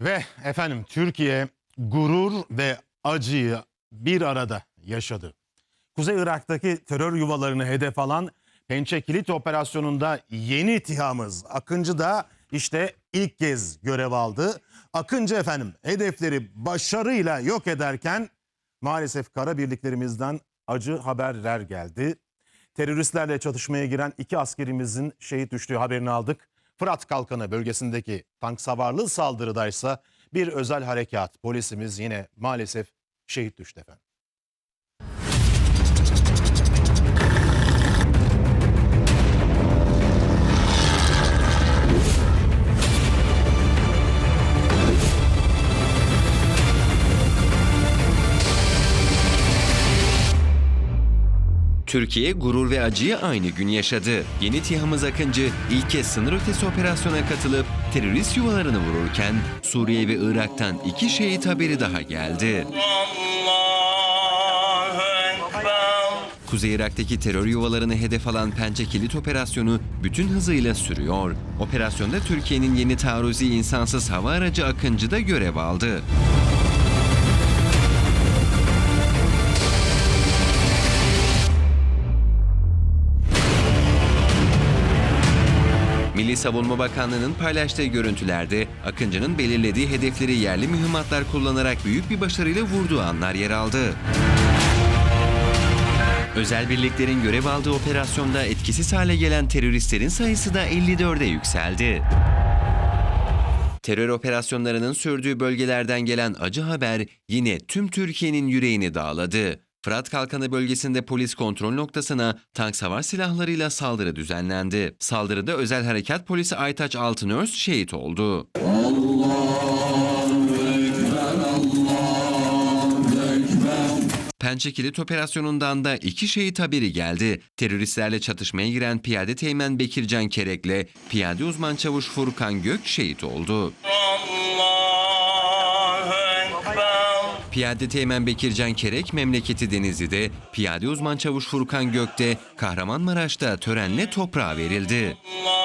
Ve efendim Türkiye gurur ve acıyı bir arada yaşadı. Kuzey Irak'taki terör yuvalarını hedef alan Pençe Kilit Operasyonu'nda yeni tihamız Akıncı da işte ilk kez görev aldı. Akıncı efendim hedefleri başarıyla yok ederken maalesef kara birliklerimizden acı haberler geldi. Teröristlerle çatışmaya giren iki askerimizin şehit düştüğü haberini aldık. Fırat Kalkanı bölgesindeki tank savarlı saldırıdaysa bir özel harekat polisimiz yine maalesef şehit düştü efendim. Türkiye gurur ve acıyı aynı gün yaşadı. Yeni TİHA'mız Akıncı ilk kez sınır ötesi operasyona katılıp terörist yuvalarını vururken Suriye ve Irak'tan iki şehit haberi daha geldi. Kuzey Irak'taki terör yuvalarını hedef alan Pençe Kilit operasyonu bütün hızıyla sürüyor. Operasyonda Türkiye'nin yeni taarruzi insansız hava aracı Akıncı da görev aldı. Milli Savunma Bakanlığı'nın paylaştığı görüntülerde Akıncı'nın belirlediği hedefleri yerli mühimmatlar kullanarak büyük bir başarıyla vurduğu anlar yer aldı. Özel birliklerin görev aldığı operasyonda etkisiz hale gelen teröristlerin sayısı da 54'e yükseldi. Terör operasyonlarının sürdüğü bölgelerden gelen acı haber yine tüm Türkiye'nin yüreğini dağladı. Fırat Kalkanı bölgesinde polis kontrol noktasına tank savar silahlarıyla saldırı düzenlendi. Saldırıda özel harekat polisi Aytaç Altınörs şehit oldu. Pençe Kilit operasyonundan da iki şehit haberi geldi. Teröristlerle çatışmaya giren piyade teğmen Bekircan Kerek'le piyade uzman çavuş Furkan Gök şehit oldu. Allahu Piyade teğmen Bekircan Kerek memleketi Denizli'de, piyade uzman çavuş Furkan Gök'te Kahramanmaraş'ta törenle toprağa verildi. Allah